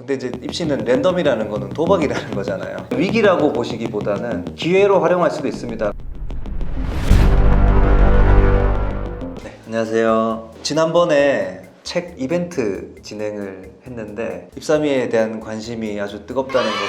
근데 이제 입시는 랜덤이라는 거는 도박이라는 거잖아요. 위기라고 보시기보다는 기회로 활용할 수도 있습니다. 네, 안녕하세요. 지난번에 책 이벤트 진행을 했는데 입사미에 대한 관심이 아주 뜨겁다는 것을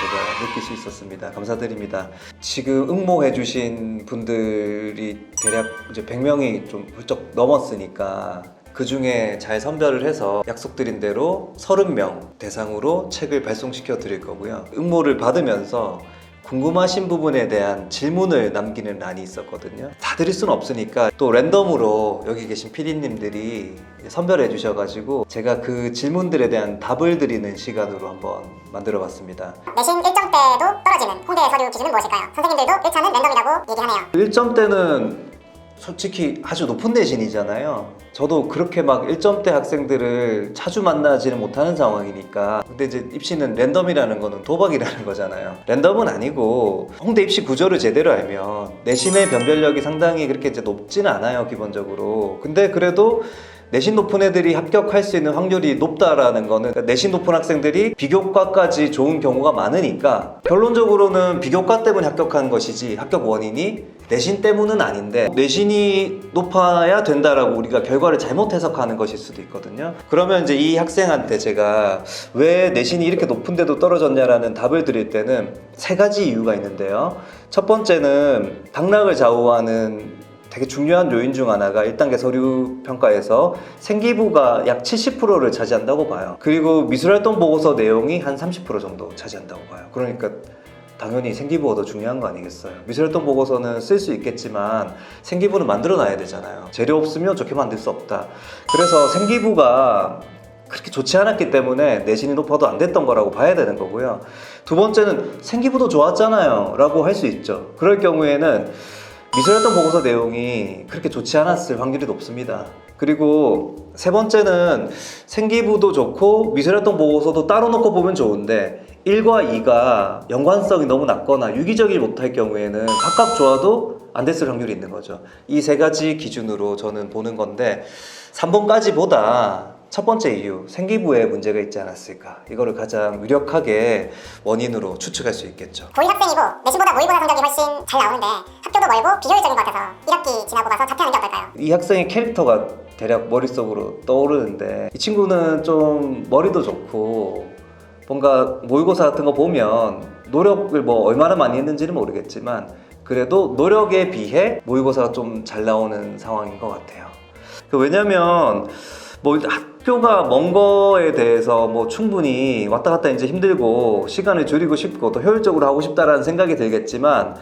제가 느낄 수 있었습니다. 감사드립니다. 지금 응모해 주신 분들이 대략 이제 100명이 좀 훌쩍 넘었으니까 그 중에 잘 선별을 해서 약속드린 대로 30명 대상으로 책을 발송시켜 드릴 거고요. 응모를 받으면서 궁금하신 부분에 대한 질문을 남기는 란이 있었거든요. 다 드릴 수는 없으니까 또 랜덤으로 여기 계신 PD님들이 선별해 주셔가지고 제가 그 질문들에 대한 답을 드리는 시간으로 한번 만들어 봤습니다. 내신 1점대도 떨어지는 홍대 서류 기준은 무엇일까요? 선생님들도 1차는 랜덤이라고 얘기하네요. 1점대는 솔직히 아주 높은 내신이잖아요. 저도 그렇게 막 1점대 학생들을 자주 만나지는 못하는 상황이니까. 근데 이제 입시는 랜덤이라는 거는 도박이라는 거잖아요. 랜덤은 아니고 홍대 입시 구조를 제대로 알면 내신의 변별력이 상당히 그렇게 이제 높지는 않아요, 기본적으로. 근데 그래도 내신 높은 애들이 합격할 수 있는 확률이 높다라는 거는 그러니까 내신 높은 학생들이 비교과까지 좋은 경우가 많으니까 결론적으로는 비교과 때문에 합격한 것이지 합격 원인이 내신 때문은 아닌데 내신이 높아야 된다라고 우리가 결과를 잘못 해석하는 것일 수도 있거든요. 그러면 이제 이 학생한테 제가 왜 내신이 이렇게 높은데도 떨어졌냐라는 답을 드릴 때는 세 가지 이유가 있는데요. 첫 번째는 당락을 좌우하는 되게 중요한 요인 중 하나가 1단계 서류 평가에서 생기부가 약 70%를 차지한다고 봐요. 그리고 미술활동 보고서 내용이 한 30% 정도 차지한다고 봐요. 그러니까 당연히 생기부가 더 중요한 거 아니겠어요? 미술활동 보고서는 쓸 수 있겠지만 생기부는 만들어 놔야 되잖아요. 재료 없으면 좋게 만들 수 없다. 그래서 생기부가 그렇게 좋지 않았기 때문에 내신이 높아도 안 됐던 거라고 봐야 되는 거고요. 두 번째는 생기부도 좋았잖아요. 라고 할 수 있죠. 그럴 경우에는 미술활동 보고서 내용이 그렇게 좋지 않았을 확률이 높습니다. 그리고 세 번째는 생기부도 좋고 미술활동 보고서도 따로 놓고 보면 좋은데 1과 2가 연관성이 너무 낮거나 유기적이지 못할 경우에는 각각 좋아도 안 됐을 확률이 있는 거죠. 이 세 가지 기준으로 저는 보는 건데 3번까지보다 첫 번째 이유, 생기부에 문제가 있지 않았을까. 이거를 가장 유력하게 원인으로 추측할 수 있겠죠. 고2 학생이고 내신보다 모의고사 성적이 훨씬 잘 나오는데 학교도 멀고 비효율적인 것 같아서 1학기 지나고 가서 자퇴하는 게 어떨까요? 이 학생의 캐릭터가 대략 머릿속으로 떠오르는데 이 친구는 좀 머리도 좋고 뭔가 모의고사 같은 거 보면 노력을 뭐 얼마나 많이 했는지는 모르겠지만 그래도 노력에 비해 모의고사가 좀 잘 나오는 상황인 것 같아요. 그 왜냐면 뭐 학교가 먼 거에 대해서 뭐 충분히 왔다 갔다 이제 힘들고 시간을 줄이고 싶고 더 효율적으로 하고 싶다라는 생각이 들겠지만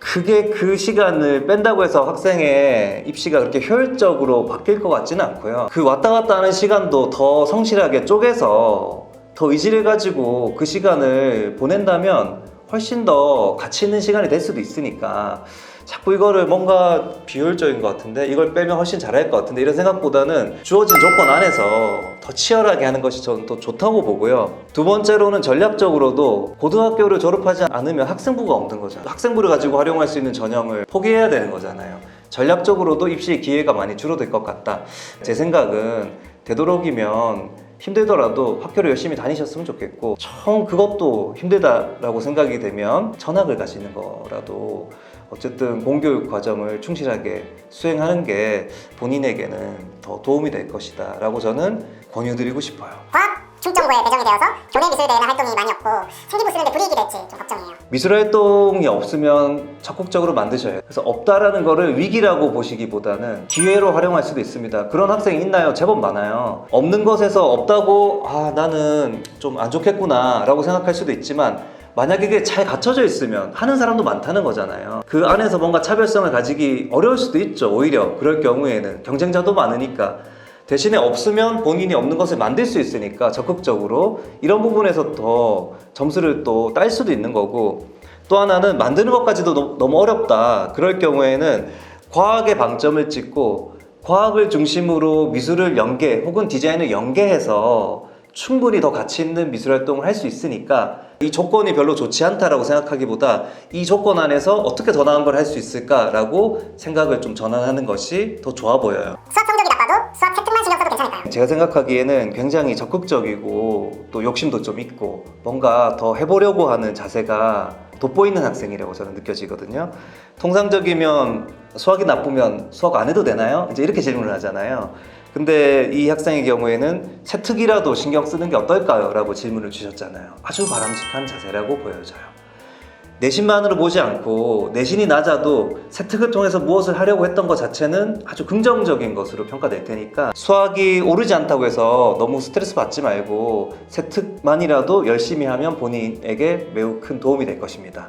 그게 그 시간을 뺀다고 해서 학생의 입시가 그렇게 효율적으로 바뀔 것 같지는 않고요. 그 왔다 갔다 하는 시간도 더 성실하게 쪼개서 더 의지를 가지고 그 시간을 보낸다면 훨씬 더 가치 있는 시간이 될 수도 있으니까 자꾸 이거를 뭔가 비효율적인 것 같은데 이걸 빼면 훨씬 잘할 것 같은데 이런 생각보다는 주어진 조건 안에서 더 치열하게 하는 것이 저는 또 좋다고 보고요. 두 번째로는 전략적으로도 고등학교를 졸업하지 않으면 학생부가 없는 거죠. 학생부를 가지고 활용할 수 있는 전형을 포기해야 되는 거잖아요. 전략적으로도 입시 기회가 많이 줄어들 것 같다. 제 생각은 되도록이면 힘들더라도 학교를 열심히 다니셨으면 좋겠고 정 그것도 힘들다라고 생각이 되면 전학을 가시는 거라도 어쨌든 공교육 과정을 충실하게 수행하는 게 본인에게는 더 도움이 될 것이다 라고 저는 권유드리고 싶어요 충정고에 배정이 되어서 교내 미술 대회나 활동이 많이 없고 생기부 쓰는데 불이익이 될지 좀 걱정이에요. 미술 활동이 없으면 적극적으로 만드셔야 해요. 그래서 없다라는 거를 위기라고 보시기보다는 기회로 활용할 수도 있습니다. 그런 학생이 있나요? 제법 많아요. 없는 것에서 없다고 아 나는 좀 안 좋겠구나라고 생각할 수도 있지만 만약에 그게 잘 갖춰져 있으면 하는 사람도 많다는 거잖아요. 그 안에서 뭔가 차별성을 가지기 어려울 수도 있죠. 오히려 그럴 경우에는 경쟁자도 많으니까 대신에 없으면 본인이 없는 것을 만들 수 있으니까 적극적으로 이런 부분에서 더 점수를 또 딸 수도 있는 거고 또 하나는 만드는 것까지도 너무, 어렵다. 그럴 경우에는 과학에 방점을 찍고 과학을 중심으로 미술을 연계 혹은 디자인을 연계해서 충분히 더 가치 있는 미술 활동을 할 수 있으니까 이 조건이 별로 좋지 않다라고 생각하기보다 이 조건 안에서 어떻게 더 나은 걸 할 수 있을까라고 생각을 좀 전환하는 것이 더 좋아 보여요. 수학 성적이 제가 생각하기에는 굉장히 적극적이고 또 욕심도 좀 있고 뭔가 더 해보려고 하는 자세가 돋보이는 학생이라고 저는 느껴지거든요. 통상적이면 수학이 나쁘면 수학 안 해도 되나요? 이제 이렇게 질문을 하잖아요. 근데 이 학생의 경우에는 세특이라도 신경 쓰는 게 어떨까요? 라고 질문을 주셨잖아요. 아주 바람직한 자세라고 보여져요. 내신만으로 보지 않고 내신이 낮아도 세특을 통해서 무엇을 하려고 했던 것 자체는 아주 긍정적인 것으로 평가될 테니까 수학이 오르지 않다고 해서 너무 스트레스 받지 말고 세특만이라도 열심히 하면 본인에게 매우 큰 도움이 될 것입니다.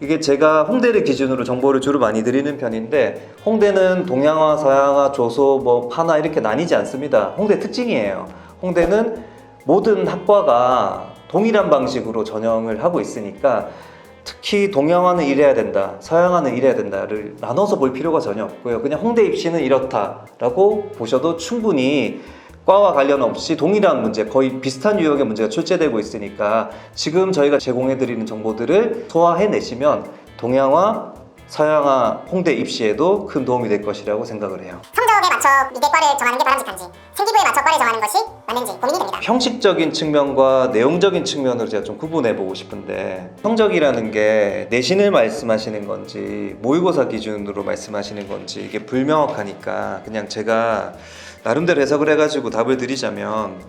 이게 제가 홍대를 기준으로 정보를 주로 많이 드리는 편인데 홍대는 동양화, 서양화, 조소, 뭐 파나 이렇게 나뉘지 않습니다. 홍대 특징이에요. 홍대는 모든 학과가 동일한 방식으로 전형을 하고 있으니까 특히 동양화는 이래야 된다, 서양화는 이래야 된다를 나눠서 볼 필요가 전혀 없고요. 그냥 홍대 입시는 이렇다라고 보셔도 충분히 과와 관련 없이 동일한 문제, 거의 비슷한 유형의 문제가 출제되고 있으니까 지금 저희가 제공해드리는 정보들을 소화해내시면 동양화, 서양화, 홍대 입시에도 큰 도움이 될 것이라고 생각을 해요. 성적에 맞춰 미대과를 정하는 게 바람직한지 생기부에 맞춰 과를 정하는 것이 맞는지 고민이 됩니다. 형식적인 측면과 내용적인 측면으로 제가 좀 구분해 보고 싶은데 성적이라는 게 내신을 말씀하시는 건지 모의고사 기준으로 말씀하시는 건지 이게 불명확하니까 그냥 제가 나름대로 해석을 해가지고 답을 드리자면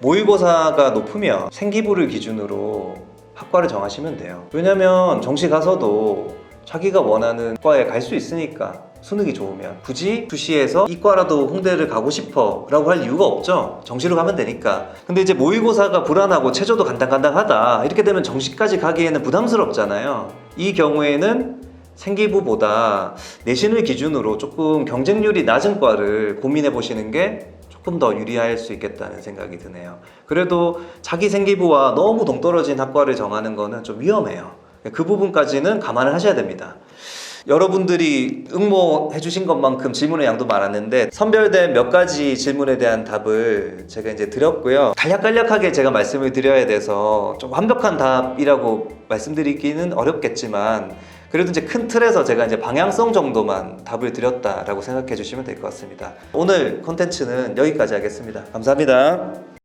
모의고사가 높으면 생기부를 기준으로 학과를 정하시면 돼요 왜냐면 정시 가서도 자기가 원하는 과에 갈 수 있으니까 수능이 좋으면 굳이 수시에서 이과라도 홍대를 가고 싶어 라고 할 이유가 없죠. 정시로 가면 되니까. 근데 이제 모의고사가 불안하고 체조도 간당간당하다 이렇게 되면 정시까지 가기에는 부담스럽잖아요. 이 경우에는 생기부보다 내신을 기준으로 조금 경쟁률이 낮은 과를 고민해 보시는 게 조금 더 유리할 수 있겠다는 생각이 드네요. 그래도 자기 생기부와 너무 동떨어진 학과를 정하는 거는 좀 위험해요 그 부분까지는 감안을 하셔야 됩니다 여러분들이 응모해 주신 것만큼 질문의 양도 많았는데 선별된 몇 가지 질문에 대한 답을 제가 이제 드렸고요. 간략간략하게 제가 말씀을 드려야 돼서 좀 완벽한 답이라고 말씀드리기는 어렵겠지만 그래도 이제 큰 틀에서 제가 이제 방향성 정도만 답을 드렸다라고 생각해 주시면 될 것 같습니다. 오늘 콘텐츠는 여기까지 하겠습니다. 감사합니다.